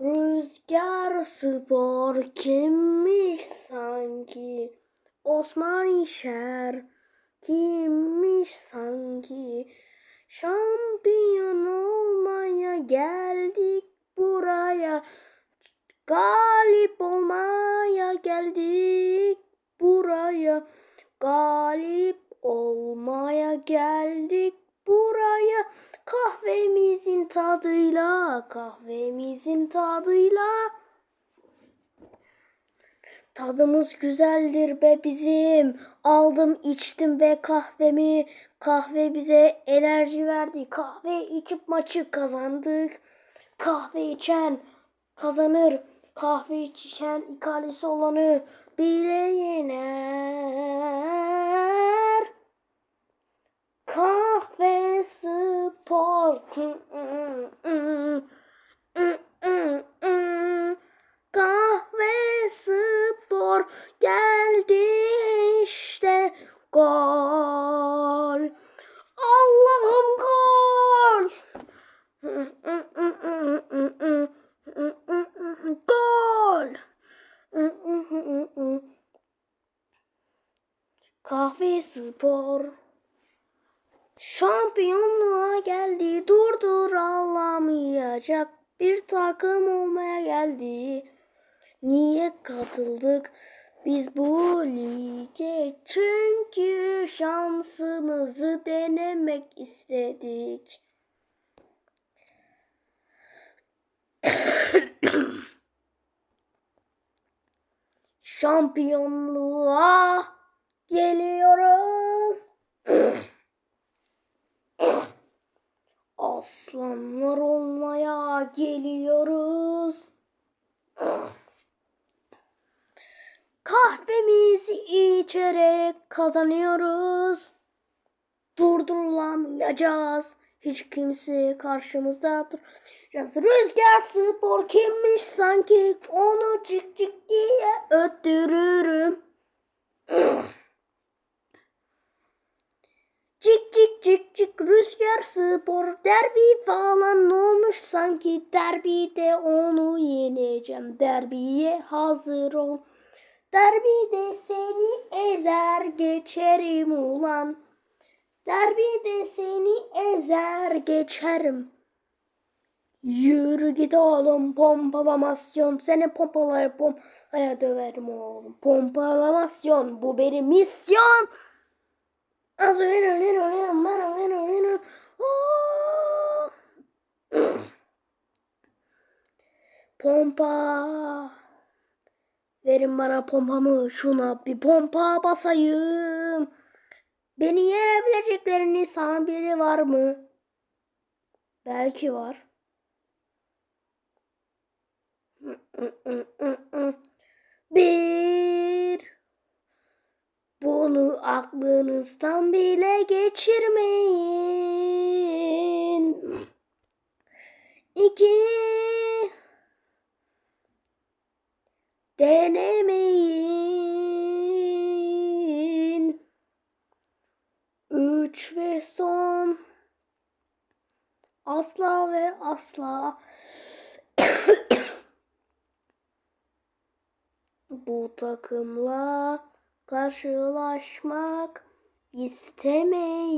Rüzgar spor kimmiş sanki? Osman İşer kimmiş sanki Şampiyon olmaya geldik buraya. Galip olmaya geldik buraya. Galip olmaya geldik buraya. Kahvemizin tadıyla kahvemizin tadıyla Tadımız güzeldir be bizim. Aldım içtim ve kahvemi. Kahve bize enerji verdi. Kahve içip maçı kazandık. Kahve içen kazanır. Kahve içen ikalesi olanı bile yener. Gol. Allah'ım gol. Gol. Kahve spor. Şampiyonluğa geldi durdur alamayacak bir takım olmaya geldi. Niye katıldık biz bu lige? Çünkü şansımızı denemek istedik. Şampiyonluğa geliyoruz. Aslanlar olmaya geliyoruz. Kahvemizi içerek kazanıyoruz. Durdurulamayacağız. Hiç kimse karşımızda durmayacağız. Rüzgar spor kimmiş sanki onu cik cik diye öttürürüm. Cik cik cik cik rüzgar spor derbi falan olmuş sanki derbide onu yeneceğim derbiye hazır ol. Derbide seni ezer geçerim ulan. Derbide seni ezer geçerim. Yürü git oğlum pompalamasyon. Seni pompalar pompaya döverim oğlum. Pompalamasyon bu benim misyon. Az Pompa. Verin bana pompamı. Şuna bir pompa basayım. Beni yenebileceklerini sanan biri var mı? Belki var. Bir. Bunu aklınızdan bile geçirmeyin. İki. Denemeyin. Üç ve son. Asla ve asla. Bu takımla karşılaşmak istemeyin.